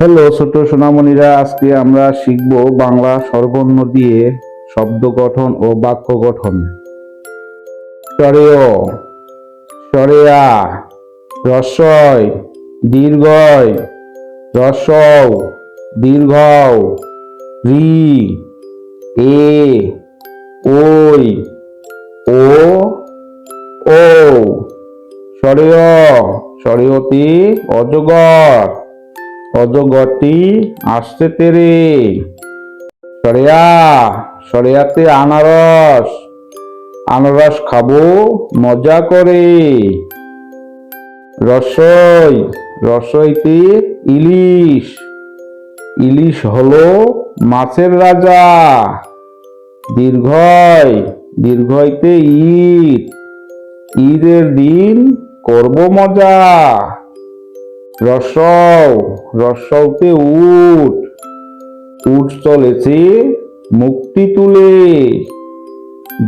Hello ছোট সোনামণিরা, আজকে আমরা শিখব বাংলা স্বরবর্ণ দিয়ে শব্দ গঠন ও বাক্য গঠন। স্বরেয় স্বরেয়া রসয়, দীর্ঘয় রসৌ দীর্ঘ রি, এ, ওই, ও ও। স্বরেয় স্বরেয়তি অজগর। অজগরটি আসছে তেরে। সরেয়া, সরেয়াতে আনারস। আনারস খাব, মজা করে। রসই, রসইতে ইলিশ। ইলিশ হলো মাছের রাজা। দীর্ঘয় দীর্ঘইতে ঈদ। ঈদের দিন করব মজা। রসৌ রসৌতে উট। উট চলেছে, মুক্তি তুলে।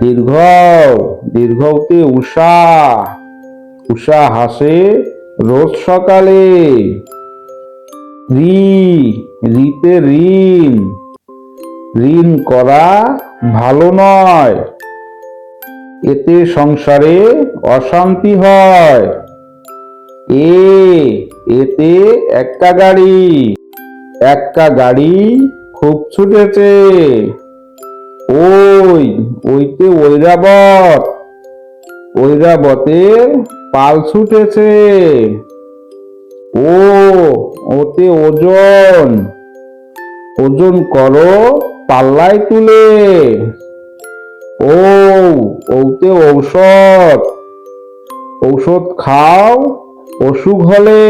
দীর্ঘ, দীর্ঘতে উষা। উষা হাসে রোজ সকালে। রি, রিতে ঋণ। ঋণ করা ভালো নয়। এতে সংসারে অশান্তি হয়। এ এতে একটা গাড়ি একটা গাড়ি খুব ছুটেছে। ওই, ওইতে ঐরাবত ঐরাবতের পাল ছুটেছে। ও, ওতে ওজন ওজন করো পাল্লায় তুলে। ও, ওতে ঔষধ ঔষধ খাও অসুখ হলে